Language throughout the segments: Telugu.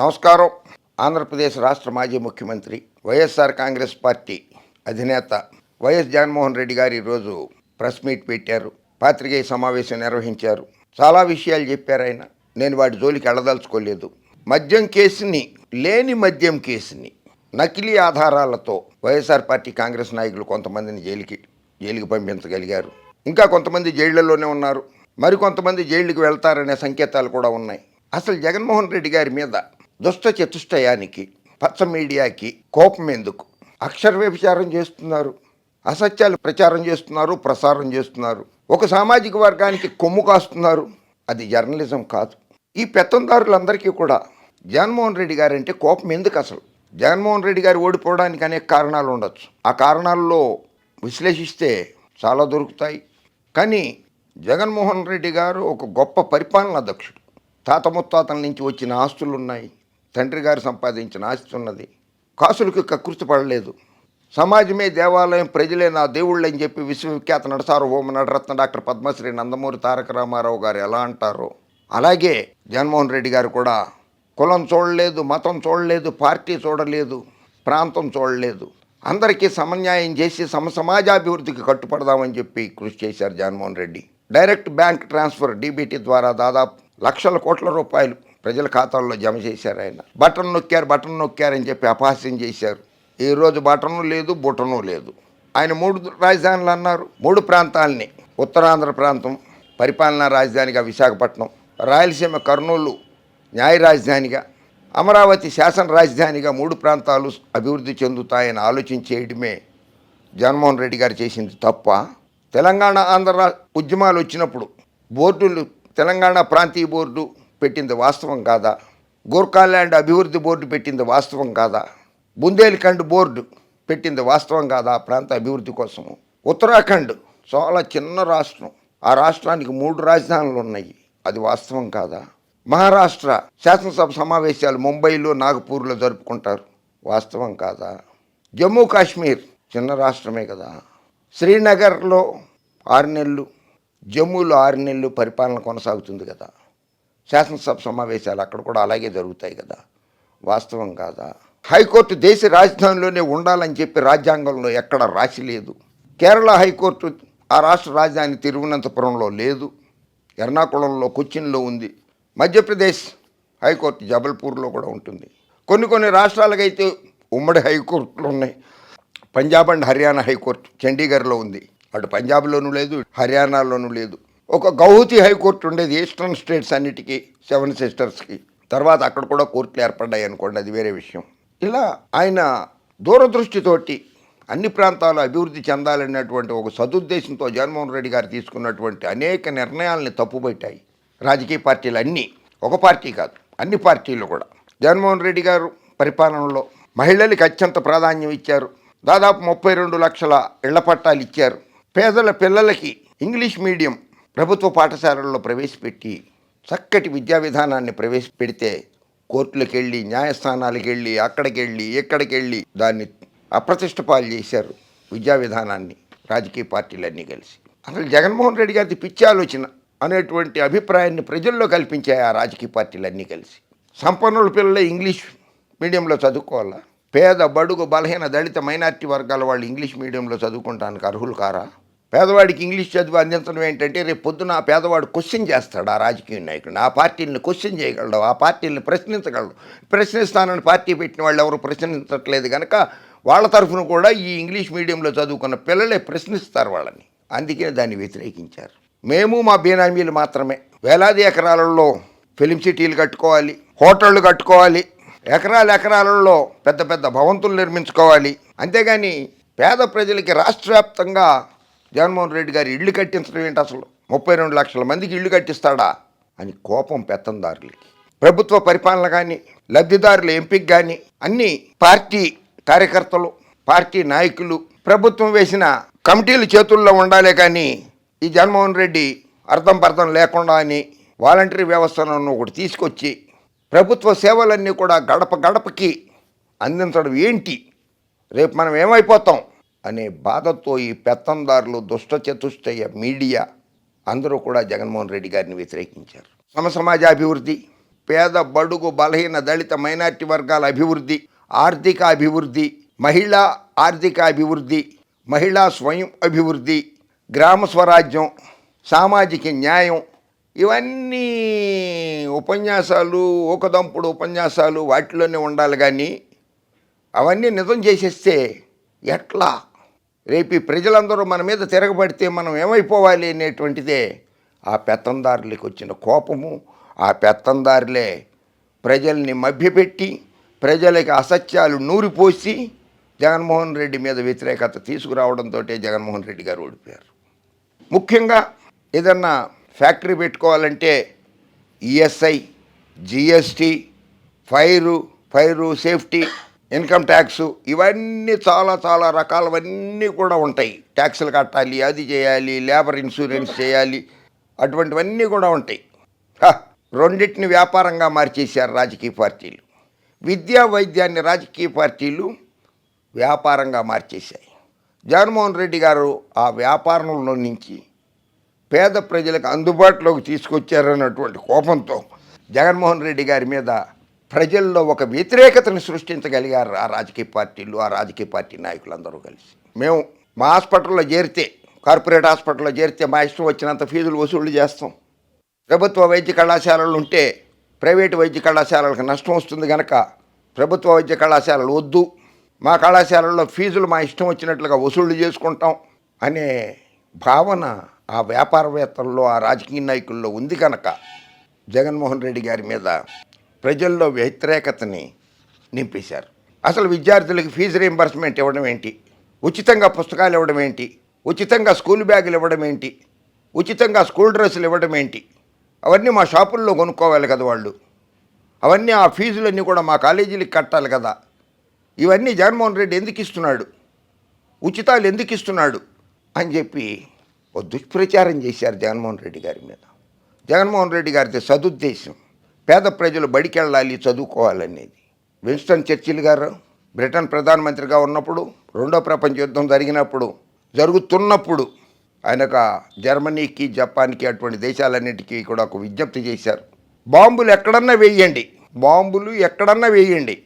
నమస్కారం. ఆంధ్రప్రదేశ్ రాష్ట్ర మాజీ ముఖ్యమంత్రి వైఎస్ఆర్ కాంగ్రెస్ పార్టీ అధినేత వైఎస్ జగన్మోహన్ రెడ్డి గారు ఈరోజు ప్రెస్ మీట్ పెట్టారు. పాత్రికేయ సమావేశం నిర్వహించారు. చాలా విషయాలు చెప్పారు ఆయన. నేను వాటి జోలికి వెళ్ళదలుచుకోలేదు. మద్యం కేసుని లేని మద్యం కేసుని నకిలీ ఆధారాలతో వైఎస్ఆర్ పార్టీ కాంగ్రెస్ నాయకులు కొంతమందిని జైలుకి జైలుకి పంపించగలిగారు. ఇంకా కొంతమంది జైళ్ళలోనే ఉన్నారు. మరికొంతమంది జైళ్ళకి వెళ్తారనే సంకేతాలు కూడా ఉన్నాయి. అసలు జగన్మోహన్ రెడ్డి గారి మీద దుష్ట చతుష్టయానికి పచ్చ మీడియాకి కోపం ఎందుకు? అక్షర వ్యభిచారం చేస్తున్నారు అసత్యాలు ప్రచారం చేస్తున్నారు ప్రసారం చేస్తున్నారు. ఒక సామాజిక వర్గానికి కొమ్ము కాస్తున్నారు. అది జర్నలిజం కాదు. ఈ పెత్తందారులందరికీ కూడా జగన్మోహన్ రెడ్డి గారంటే కోపం ఎందుకు అసలు? జగన్మోహన్ రెడ్డి గారు ఓడిపోవడానికి అనేక కారణాలు ఉండొచ్చు. ఆ కారణాల్లో విశ్లేషిస్తే చాలా దొరుకుతాయి. కానీ జగన్మోహన్ రెడ్డి గారు ఒక గొప్ప పరిపాలనా అధ్యక్షుడు. తాత ముత్తాతల నుంచి వచ్చిన ఆస్తులు ఉన్నాయి తండ్రి గారు సంపాదించిన ఆస్తి ఉన్నది. కాసులకు కకృతి పడలేదు. సమాజమే దేవాలయం ప్రజలే నా దేవుళ్ళు అని చెప్పి విశ్వవిఖ్యాత నడసారు ఓమ నడరత్న డాక్టర్ పద్మశ్రీ నందమూరి తారక రామారావు గారు ఎలా అంటారో. అలాగే జగన్మోహన్ రెడ్డి గారు కూడా కులం చూడలేదు మతం చూడలేదు పార్టీ చూడలేదు ప్రాంతం చూడలేదు. అందరికీ సమన్యాయం చేసి సమ సమాజాభివృద్ధికి కట్టుపడదామని చెప్పి కృషి చేశారు Jaganmohan Reddy. Direct bank transfer DBT ద్వారా దాదాపు లక్షల కోట్ల రూపాయలు ప్రజల ఖాతాల్లో జమ చేశారు ఆయన. బటన్ నొక్కారు బటన్ నొక్కారని చెప్పి అపహాస్యం చేశారు. ఈ రోజు బటను లేదు బుటను లేదు. ఆయన మూడు రాజధానులు అన్నారు. మూడు ప్రాంతాలని. ఉత్తరాంధ్ర ప్రాంతం పరిపాలనా రాజధానిగా విశాఖపట్నం రాయలసీమ కర్నూలు న్యాయ రాజధానిగా అమరావతి శాసన రాజధానిగా మూడు ప్రాంతాలు అభివృద్ధి చెందుతాయని ఆలోచించేయడమే జగన్మోహన్ రెడ్డి గారు చేసింది తప్ప తెలంగాణ ఆంధ్ర ఉద్యమాలు వచ్చినప్పుడు బోర్డులు తెలంగాణ ప్రాంతీయ బోర్డు పెట్టింది వాస్తవం కాదా? గోర్ఖాల్యాండ్ అభివృద్ధి బోర్డు పెట్టింది వాస్తవం కాదా? బుందేల్ఖండ్ బోర్డు పెట్టింది వాస్తవం కాదా ఆ ప్రాంత అభివృద్ధి కోసము? ఉత్తరాఖండ్ చాలా చిన్న రాష్ట్రం. ఆ రాష్ట్రానికి మూడు రాజధానులు ఉన్నాయి. అది వాస్తవం కాదా? మహారాష్ట్ర శాసనసభ సమావేశాలు ముంబైలో నాగపూర్లో జరుపుకుంటారు. వాస్తవం కాదా? జమ్మూ కాశ్మీర్ చిన్న రాష్ట్రమే కదా. శ్రీనగర్లో ఆరు నెలలు జమ్మూలో ఆరు నెలలు పరిపాలన కొనసాగుతుంది కదా. శాసనసభ సమావేశాలు అక్కడ కూడా అలాగే జరుగుతాయి కదా. వాస్తవం కాదా? హైకోర్టు దేశ రాజధానిలోనే ఉండాలని చెప్పి రాజ్యాంగంలో ఎక్కడ రాసి లేదు. కేరళ హైకోర్టు ఆ రాష్ట్ర రాజధాని తిరువనంతపురంలో లేదు. ఎర్నాకుళంలో కొచ్చిన్లో ఉంది. మధ్యప్రదేశ్ హైకోర్టు జబల్పూర్లో కూడా ఉంటుంది. కొన్ని కొన్ని రాష్ట్రాలకైతే ఉమ్మడి హైకోర్టులు ఉన్నాయి. Punjab and Haryana high court చండీగఢ్లో ఉంది. అటు పంజాబ్లోనూ లేదు హర్యానాలోనూ లేదు. ఒక గౌహతి హైకోర్టు ఉండేది ఈస్టర్న్ స్టేట్స్ అన్నిటికీ సెవెన్ సిస్టర్స్కి. తర్వాత అక్కడ కూడా కోర్టులు ఏర్పడ్డాయి అనుకోండి అది వేరే విషయం. ఇలా ఆయన దూరదృష్టితోటి అన్ని ప్రాంతాలు అభివృద్ధి చెందాలనేటువంటి ఒక సదుద్దేశంతో జగన్మోహన్ రెడ్డి గారు తీసుకున్నటువంటి అనేక నిర్ణయాల్ని తప్పుబట్టాయి. రాజకీయ పార్టీలు అన్నీ ఒక పార్టీ కాదు అన్ని పార్టీలు కూడా. జగన్మోహన్ రెడ్డి గారు పరిపాలనలో మహిళలకి అత్యంత ప్రాధాన్యం ఇచ్చారు. దాదాపు ముప్పై రెండు లక్షల ఇళ్ళ పట్టాలు ఇచ్చారు. పేదల పిల్లలకి ఇంగ్లీష్ మీడియం ప్రభుత్వ పాఠశాలల్లో ప్రవేశపెట్టి చక్కటి విద్యా విధానాన్ని ప్రవేశపెడితే కోర్టులకు వెళ్ళి న్యాయస్థానాలకు వెళ్ళి అక్కడికి వెళ్ళి ఎక్కడికి వెళ్ళి దాన్ని అప్రతిష్ట పాలు చేశారు విద్యా విధానాన్ని రాజకీయ పార్టీలన్నీ కలిసి. అసలు జగన్మోహన్ రెడ్డి గారి పిచ్చి ఆలోచన అనేటువంటి అభిప్రాయాన్ని ప్రజల్లో కల్పించాయి ఆ రాజకీయ పార్టీలన్నీ కలిసి. సంపన్నుల పిల్లలు ఇంగ్లీష్ మీడియంలో చదువుకోవాలా? పేద బడుగు బలహీన దళిత మైనారిటీ వర్గాల వాళ్ళు ఇంగ్లీష్ మీడియంలో చదువుకుంటానికి అర్హులు కారా? పేదవాడికి ఇంగ్లీష్ చదువు అందించడం ఏంటంటే రేపు పొద్దున ఆ పేదవాడు క్వశ్చన్ చేస్తాడు ఆ రాజకీయ నాయకుడిని. ఆ పార్టీని క్వశ్చన్ చేయగలడు ఆ పార్టీని ప్రశ్నించగలడు. ప్రశ్నిస్తానని పార్టీ పెట్టిన వాళ్ళు ఎవరు ప్రశ్నించట్లేదు కనుక వాళ్ళ తరఫున కూడా ఈ ఇంగ్లీష్ మీడియంలో చదువుకున్న పిల్లలే ప్రశ్నిస్తారు వాళ్ళని. అందుకే దాన్ని వ్యతిరేకించారు. మేము మా బేనామీలు మాత్రమే. వేలాది ఎకరాలలో ఫిలిం సిటీలు కట్టుకోవాలి హోటళ్ళు కట్టుకోవాలి ఎకరాల ఎకరాలలో పెద్ద పెద్ద భవంతులు నిర్మించుకోవాలి. అంతేగాని పేద ప్రజలకి రాష్ట్ర వ్యాప్తంగా జగన్మోహన్ రెడ్డి గారు ఇళ్ళు కట్టించడం ఏంటి అసలు? ముప్పై రెండు లక్షల మందికి ఇళ్ళు కట్టిస్తాడా? అని కోపం పెత్తందారులకి. ప్రభుత్వ పరిపాలన కానీ లబ్ధిదారుల ఎంపిక కానీ అన్ని పార్టీ కార్యకర్తలు పార్టీ నాయకులు ప్రభుత్వం వేసిన కమిటీలు చేతుల్లో ఉండాలే కానీ ఈ జగన్మోహన్ రెడ్డి అర్థం పర్థం లేకుండా అని వాలంటరీ వ్యవస్థను ఒకటి తీసుకొచ్చి ప్రభుత్వ సేవలన్నీ కూడా గడప గడపకి అందించడం ఏంటి? రేపు మనం ఏమైపోతాం? అనే బాధతో ఈ పెత్తందారులు దుష్టచతుష్టయ మీడియా అందరూ కూడా జగన్మోహన్ రెడ్డి గారిని వ్యతిరేకించారు. సమ సమాజాభివృద్ధి పేద బడుగు బలహీన దళిత మైనార్టీ వర్గాల అభివృద్ధి ఆర్థిక అభివృద్ధి మహిళా ఆర్థిక అభివృద్ధి మహిళా స్వయం అభివృద్ధి గ్రామ స్వరాజ్యం సామాజిక న్యాయం ఇవన్నీ ఉపన్యాసాలు ఊకదంపుడు ఉపన్యాసాలు వాటిలోనే ఉండాలి కానీ అవన్నీ నిజం చేసేస్తే ఎట్లా? రేపు ఈ ప్రజలందరూ మన మీద తిరగబడితే మనం ఏమైపోవాలి అనేటువంటిదే ఆ పెత్తందారులకు వచ్చిన కోపము ఆ పెత్తందారులే ప్రజల్ని మభ్యపెట్టి ప్రజలకి అసత్యాలు నూరిపోసి జగన్మోహన్ రెడ్డి మీద వ్యతిరేకత తీసుకురావడంతో జగన్మోహన్ రెడ్డి గారు ఓడిపోయారు. ముఖ్యంగా ఏదన్నా ఫ్యాక్టరీ పెట్టుకోవాలంటే ESI GST fire fire safety income tax ఇవన్నీ చాలా చాలా రకాలవన్నీ కూడా ఉంటాయి. ట్యాక్సులు కట్టాలి అది చేయాలి లేబర్ ఇన్సూరెన్స్ చేయాలి అటువంటివన్నీ కూడా ఉంటాయి. రెండింటిని వ్యాపారంగా మార్చేశారు రాజకీయ పార్టీలు. విద్యా వైద్యాన్ని రాజకీయ పార్టీలు వ్యాపారంగా మార్చేశాయి. జగన్మోహన్ రెడ్డి గారు ఆ వ్యాపారంలో నుంచి పేద ప్రజలకు అందుబాటులోకి తీసుకొచ్చారన్నటువంటి కోపంతో జగన్మోహన్ రెడ్డి గారి మీద ప్రజల్లో ఒక వ్యతిరేకతను సృష్టించగలిగారు ఆ రాజకీయ పార్టీలు ఆ రాజకీయ పార్టీ నాయకులందరూ కలిసి. మేము మా హాస్పిటల్లో చేరితే కార్పొరేట్ హాస్పిటల్లో చేరితే మా ఇష్టం వచ్చినంత ఫీజులు వసూళ్ళు చేస్తాం. ప్రభుత్వ వైద్య కళాశాలలు ఉంటే ప్రైవేటు వైద్య కళాశాలలకు నష్టం వస్తుంది కనుక ప్రభుత్వ వైద్య కళాశాలలు వద్దు. మా కళాశాలల్లో ఫీజులు మా ఇష్టం వచ్చినట్లుగా వసూళ్ళు చేసుకుంటాం అనే భావన ఆ వ్యాపారవేత్తల్లో ఆ రాజకీయ నాయకుల్లో ఉంది కనుక జగన్మోహన్ రెడ్డి గారి మీద ప్రజల్లో వ్యతిరేకతని నింపేశారు. అసలు విద్యార్థులకు ఫీజు రీంబర్స్మెంట్ ఇవ్వడం ఏంటి? ఉచితంగా పుస్తకాలు ఇవ్వడం ఏంటి? ఉచితంగా స్కూల్ బ్యాగులు ఇవ్వడం ఏంటి? ఉచితంగా స్కూల్ డ్రెస్సులు ఇవ్వడం ఏంటి? అవన్నీ మా షాపుల్లో కొనుక్కోవాలి కదా వాళ్ళు. అవన్నీ ఆ ఫీజులన్నీ కూడా మా కాలేజీలకు కట్టాలి కదా. ఇవన్నీ జగన్మోహన్ రెడ్డి ఎందుకు ఇస్తున్నాడు? ఉచితాలు ఎందుకు ఇస్తున్నాడు? అని చెప్పి ఓ దుష్ప్రచారం చేశారు జగన్మోహన్ రెడ్డి గారి మీద. జగన్మోహన్ రెడ్డి గారిది సదుద్దేశం. పేద ప్రజలు బడికెళ్ళాలి చదువుకోవాలనేది. విన్స్టన్ చర్చిల్ గారు బ్రిటన్ ప్రధానమంత్రిగా ఉన్నప్పుడు రెండో ప్రపంచ యుద్ధం జరిగినప్పుడు జరుగుతున్నప్పుడు ఆయన జర్మనీకి జపాన్కి అటువంటి దేశాలన్నిటికీ కూడా ఒక విజ్ఞప్తి చేశారు. బాంబులు ఎక్కడన్నా వేయండి. బాంబులు ఎక్కడన్నా వేయండి.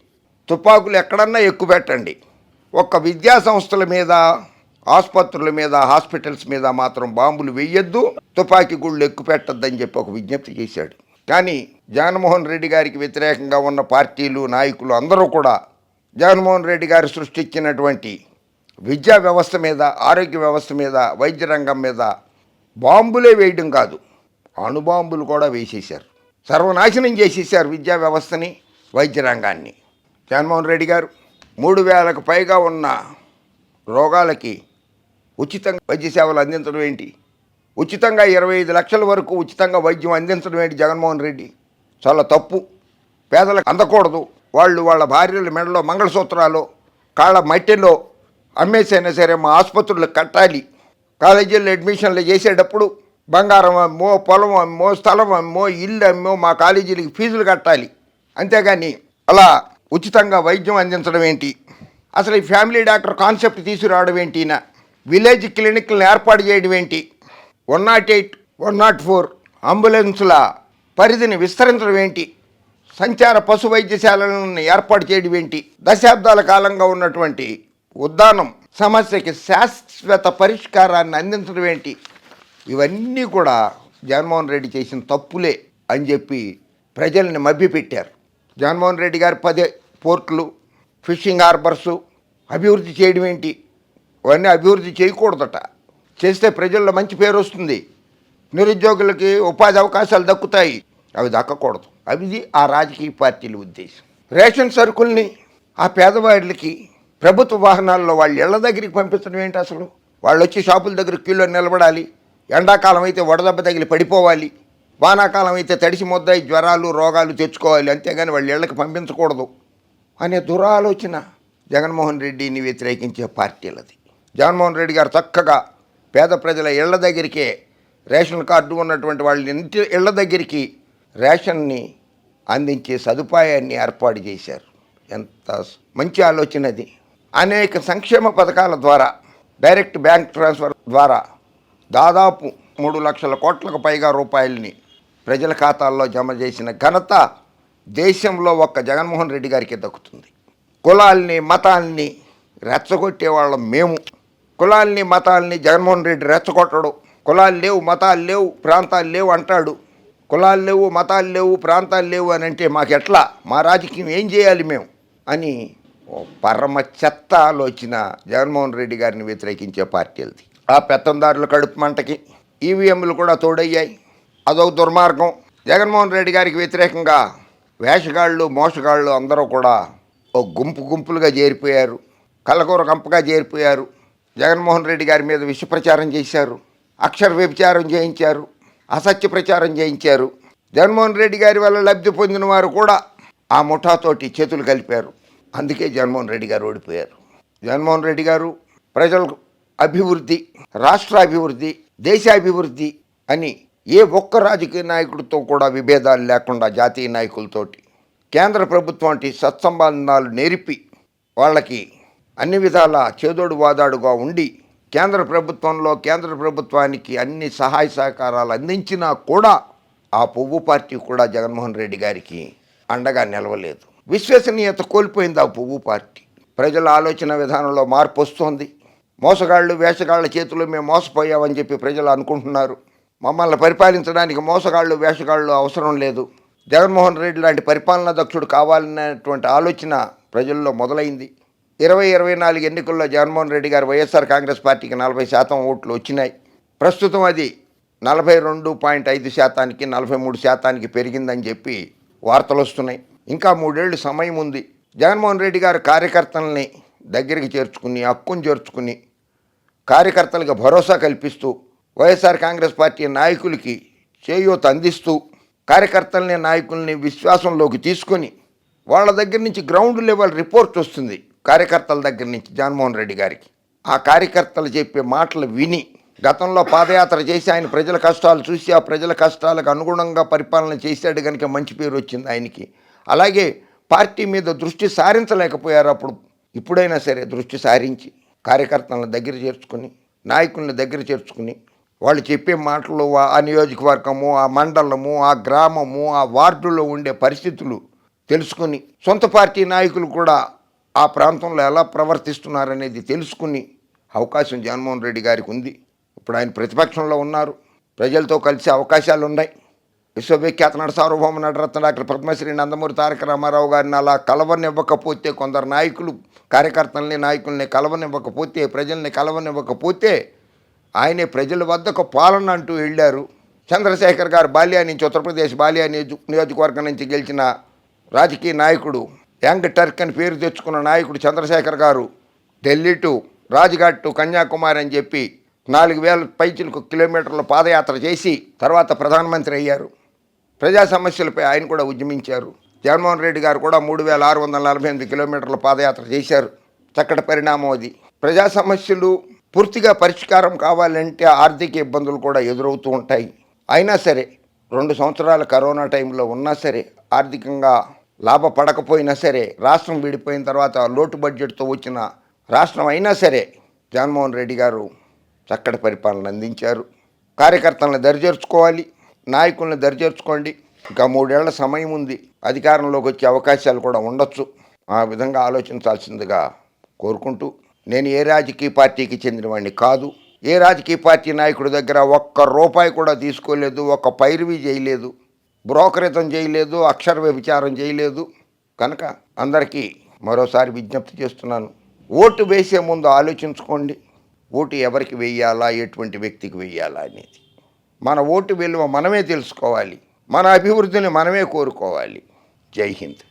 తుపాకులు ఎక్కడన్నా ఎక్కువ పెట్టండి. ఒక్క విద్యా సంస్థల మీద ఆసుపత్రుల మీద హాస్పిటల్స్ మీద మాత్రం బాంబులు వేయొద్దు. తుపాకీ గుళ్ళు ఎక్కువ పెట్టద్దని చెప్పి ఒక విజ్ఞప్తి చేశాడు. కానీ జగన్మోహన్ రెడ్డి గారికి వ్యతిరేకంగా ఉన్న పార్టీలు నాయకులు అందరూ కూడా జగన్మోహన్ రెడ్డి గారు సృష్టించినటువంటి విద్యా వ్యవస్థ మీద ఆరోగ్య వ్యవస్థ మీద వైద్య రంగం మీద బాంబులే వేయడం కాదు. అణుబాంబులు కూడా వేసేశారు. సర్వనాశనం చేసేశారు విద్యా వ్యవస్థని వైద్య రంగాన్ని. జగన్మోహన్ రెడ్డి గారు మూడు వేలకు పైగా ఉన్న రోగాలకి ఉచితంగా వైద్య సేవలు అందించడం ఏంటి? ఉచితంగా ఇరవై ఐదు లక్షల వరకు ఉచితంగా వైద్యం అందించడం ఏంటి జగన్మోహన్ రెడ్డి? చాలా తప్పు. పేదలకు అందకూడదు. వాళ్ళు వాళ్ళ భార్యల మెడలో మంగళసూత్రాలు కాళ్ళ మట్టిలో అమ్మేసైనా సరే మా ఆసుపత్రులు కట్టాలి. కాలేజీల్లో అడ్మిషన్లు చేసేటప్పుడు బంగారం అమ్మో పొలం అమ్మో స్థలం అమ్మో ఇల్లు అమ్మో మా కాలేజీలకి ఫీజులు కట్టాలి. అంతేగాని అలా ఉచితంగా వైద్యం అందించడం ఏంటి? అసలు ఈ ఫ్యామిలీ డాక్టర్ కాన్సెప్ట్ తీసుకురావడం ఏంటినా విలేజ్ క్లినిక్లను ఏర్పాటు చేయడం ఏంటి? One nought eight one nought four అంబులెన్సుల పరిధిని విస్తరించడం ఏంటి? సంచార పశు వైద్యశాలలను ఏర్పాటు చేయడం ఏంటి? దశాబ్దాల కాలంగా ఉన్నటువంటి ఉద్దానం సమస్యకి శాశ్వత పరిష్కారాన్ని అందించడం ఏంటి? ఇవన్నీ కూడా జగన్మోహన్ రెడ్డి చేసిన తప్పులే అని చెప్పి ప్రజల్ని మభ్యపెట్టారు. జగన్మోహన్ రెడ్డి గారు పదే పోర్టులు ఫిషింగ్ హార్బర్సు అభివృద్ధి చేయడం ఏంటి? ఇవన్నీ అభివృద్ధి చేయకూడదట. చేస్తే ప్రజల్లో మంచి పేరు వస్తుంది. నిరుద్యోగులకి ఉపాధి అవకాశాలు దక్కుతాయి. అవి దక్కకూడదు. అవి ఆ రాజకీయ పార్టీల ఉద్దేశం. రేషన్ సరుకుల్ని ఆ పేదవాళ్ళకి ప్రభుత్వ వాహనాల్లో వాళ్ళ ఇళ్ళ దగ్గరికి పంపించడం ఏంటి అసలు? వాళ్ళు వచ్చి షాపుల దగ్గర క్యూలో నిలబడాలి. ఎండాకాలం అయితే వడదెబ్బ తగిలి పడిపోవాలి. వానాకాలం అయితే తడిసి ముద్దాయి జ్వరాలు రోగాలు తెచ్చుకోవాలి. అంతేగాని వాళ్ళ ఇళ్ళకి పంపించకూడదు. అనే దురాలోచన జగన్మోహన్ రెడ్డిని వ్యతిరేకించే పార్టీలది. జగన్మోహన్ రెడ్డి గారు చక్కగా పేద ప్రజల ఇళ్ళ దగ్గరికే రేషన్ కార్డు ఉన్నటువంటి వాళ్ళ ఇంటి ఇళ్ళ దగ్గరికి రేషన్ని అందించే సదుపాయాన్ని ఏర్పాటు చేశారు. ఎంత మంచి ఆలోచన అది. అనేక సంక్షేమ పథకాల ద్వారా డైరెక్ట్ బ్యాంక్ ట్రాన్స్ఫర్ ద్వారా దాదాపు మూడు లక్షల కోట్లకు పైగా రూపాయలని ప్రజల ఖాతాల్లో జమ చేసిన ఘనత దేశంలో ఒక్క జగన్మోహన్ రెడ్డి గారికి దక్కుతుంది. కులాల్ని మతాల్ని రెచ్చగొట్టే వాళ్ళం మేము. కులాల్ని మతాల్ని జగన్మోహన్ రెడ్డి రెచ్చగొట్టడు. కులాలు లేవు మతాలు లేవు ప్రాంతాలు లేవు అంటాడు. కులాలు లేవు మతాలు లేవు ప్రాంతాలు లేవు అని అంటే మాకెట్లా మా రాజకీయం ఏం చేయాలి మేము? అని పరమ చెత్త ఆలోచన జగన్మోహన్ రెడ్డి గారిని వ్యతిరేకించే పార్టీలది. ఆ పెత్తందారుల కడుపు మంటకి ఈవీఎంలు కూడా తోడయ్యాయి. అదొక దుర్మార్గం. జగన్మోహన్ రెడ్డి గారికి వ్యతిరేకంగా వేషగాళ్ళు మోసగాళ్ళు అందరూ కూడా ఓ గుంపు గుంపులుగా చేరిపోయారు. కలగూర కంపగా చేరిపోయారు. జగన్మోహన్ రెడ్డి గారి మీద విష ప్రచారం చేశారు. అక్షర వ్యభిచారం చేయించారు. అసత్య ప్రచారం చేయించారు. జగన్మోహన్ రెడ్డి గారి వల్ల లబ్ధి పొందిన వారు కూడా ఆ ముఠాతోటి చేతులు కలిపారు. అందుకే జగన్మోహన్ రెడ్డి గారు ఓడిపోయారు. జగన్మోహన్ రెడ్డి గారు ప్రజలకు అభివృద్ధి రాష్ట్ర అభివృద్ధి దేశాభివృద్ధి అని ఏ ఒక్క రాజకీయ నాయకుడితో కూడా విభేదాలు లేకుండా జాతీయ నాయకులతోటి కేంద్ర ప్రభుత్వం వంటి సత్సంబంధాలు నేర్పి వాళ్ళకి అన్ని విధాల చేదోడు వాదాడుగా ఉండి కేంద్ర ప్రభుత్వంలో కేంద్ర ప్రభుత్వానికి అన్ని సహాయ సహకారాలు అందించినా కూడా ఆ పువ్వు పార్టీ కూడా జగన్మోహన్ రెడ్డి గారికి అండగా నిలవలేదు. విశ్వసనీయత కోల్పోయింది ఆ పువ్వు పార్టీ. ప్రజల ఆలోచన విధానంలో మార్పు వస్తోంది. మోసగాళ్ళు వేషగాళ్ళ చేతిలో మేము మోసపోయామని చెప్పి ప్రజలు అనుకుంటున్నారు. మమ్మల్ని పరిపాలించడానికి మోసగాళ్ళు వేషగాళ్ళు అవసరం లేదు. జగన్మోహన్ రెడ్డి లాంటి పరిపాలనా దక్షుడు కావాలనేటువంటి ఆలోచన ప్రజల్లో మొదలైంది. ఇరవై ఇరవై నాలుగు ఎన్నికల్లో జగన్మోహన్ రెడ్డి గారు వైఎస్ఆర్ కాంగ్రెస్ పార్టీకి నలభై శాతం ఓట్లు వచ్చినాయి. ప్రస్తుతం అది నలభై రెండు పాయింట్ ఐదు శాతానికి నలభై మూడు శాతానికి పెరిగిందని చెప్పి వార్తలు వస్తున్నాయి. ఇంకా మూడేళ్ళు సమయం ఉంది. జగన్మోహన్ రెడ్డి గారు కార్యకర్తల్ని దగ్గరికి చేర్చుకుని హక్కును చేర్చుకుని కార్యకర్తలకు భరోసా కల్పిస్తూ వైఎస్ఆర్ కాంగ్రెస్ పార్టీ నాయకులకి చేయూత అందిస్తూ కార్యకర్తల్ని నాయకుల్ని విశ్వాసంలోకి తీసుకొని వాళ్ళ దగ్గర నుంచి గ్రౌండ్ లెవెల్ రిపోర్ట్ వస్తుంది. కార్యకర్తల దగ్గర నుంచి జగన్మోహన్ రెడ్డి గారికి. ఆ కార్యకర్తలు చెప్పే మాటలు విని గతంలో పాదయాత్ర చేసి ఆయన ప్రజల కష్టాలు చూసి ఆ ప్రజల కష్టాలకు అనుగుణంగా పరిపాలన చేశాడు కనుక మంచి పేరు వచ్చింది ఆయనకి. అలాగే పార్టీ మీద దృష్టి సారించలేకపోయారు అప్పుడు. ఇప్పుడైనా సరే దృష్టి సారించి కార్యకర్తలను దగ్గర చేర్చుకుని నాయకుల్ని దగ్గర చేర్చుకుని వాళ్ళు చెప్పే మాటలు ఆ- ఆ నియోజకవర్గము ఆ మండలము ఆ గ్రామము ఆ వార్డులో ఉండే పరిస్థితులు తెలుసుకుని సొంత పార్టీ నాయకులు కూడా ఆ ప్రాంతంలో ఎలా ప్రవర్తిస్తున్నారనేది తెలుసుకుని అవకాశం జగన్మోహన్ రెడ్డి గారికి ఉంది. ఇప్పుడు ఆయన ప్రతిపక్షంలో ఉన్నారు. ప్రజలతో కలిసే అవకాశాలు ఉన్నాయి. విశ్వవిఖ్యాత నట సార్వభౌమ నటరత్న డాక్టర్ పద్మశ్రీ నందమూరి తారక రామారావు గారిని అలా కలవనివ్వకపోతే కొందరు నాయకులు కార్యకర్తల్ని నాయకుల్ని కలవనివ్వకపోతే ప్రజల్ని కలవనివ్వకపోతే ఆయనే ప్రజల వద్దకు పాలన అంటూ వెళ్ళారు. చంద్రశేఖర్ గారు బాల్యా నుంచి ఉత్తరప్రదేశ్ బాల్యా నియోజకవర్గం నుంచి గెలిచిన రాజకీయ నాయకుడు యంగ్ టర్క్ అని పేరు తెచ్చుకున్న నాయకుడు చంద్రశేఖర్ గారు ఢిల్లీ టు రాజ్ఘాట్ టు కన్యాకుమారి అని చెప్పి నాలుగు వేల పైచులకు కిలోమీటర్ల పాదయాత్ర చేసి తర్వాత ప్రధానమంత్రి అయ్యారు. ప్రజా సమస్యలపై ఆయన కూడా ఉద్యమించారు. జగన్మోహన్ రెడ్డి గారు కూడా మూడు వేల ఆరు వందల నలభై ఎనిమిది కిలోమీటర్ల పాదయాత్ర చేశారు. చక్కటి పరిణామం అది. ప్రజా సమస్యలు పూర్తిగా పరిష్కారం కావాలంటే ఆర్థిక ఇబ్బందులు కూడా ఎదురవుతూ ఉంటాయి. అయినా సరే రెండు సంవత్సరాల కరోనా టైంలో ఉన్నా సరే ఆర్థికంగా లాభపడకపోయినా సరే రాష్ట్రం విడిపోయిన తర్వాత లోటు బడ్జెట్తో వచ్చిన రాష్ట్రం అయినా సరే జగన్మోహన్ రెడ్డి గారు చక్కటి పరిపాలన అందించారు. కార్యకర్తలను దరిచేర్చుకోవాలి నాయకుల్ని దరిచేర్చుకోండి. ఇంకా మూడేళ్ళ సమయం ఉంది అధికారంలోకి వచ్చే అవకాశాలు కూడా ఉండొచ్చు. ఆ విధంగా ఆలోచించాల్సిందిగా కోరుకుంటూ నేను ఏ రాజకీయ పార్టీకి చెందినవాడిని కాదు. ఏ రాజకీయ పార్టీ నాయకుడి దగ్గర ఒక్క రూపాయి కూడా తీసుకోలేదు ఒక్క పైరువి చేయలేదు. బ్రోకరితం చేయలేదు అక్షర వ్యభిచారం చేయలేదు. కనుక అందరికీ మరోసారి విజ్ఞప్తి చేస్తున్నాను. ఓటు వేసే ముందు ఆలోచించుకోండి. ఓటు ఎవరికి వెయ్యాలా ఎటువంటి వ్యక్తికి వెయ్యాలా అనేది. మన ఓటు విలువ మనమే తెలుసుకోవాలి. మన అభివృద్ధిని మనమే కోరుకోవాలి. జై హింద్.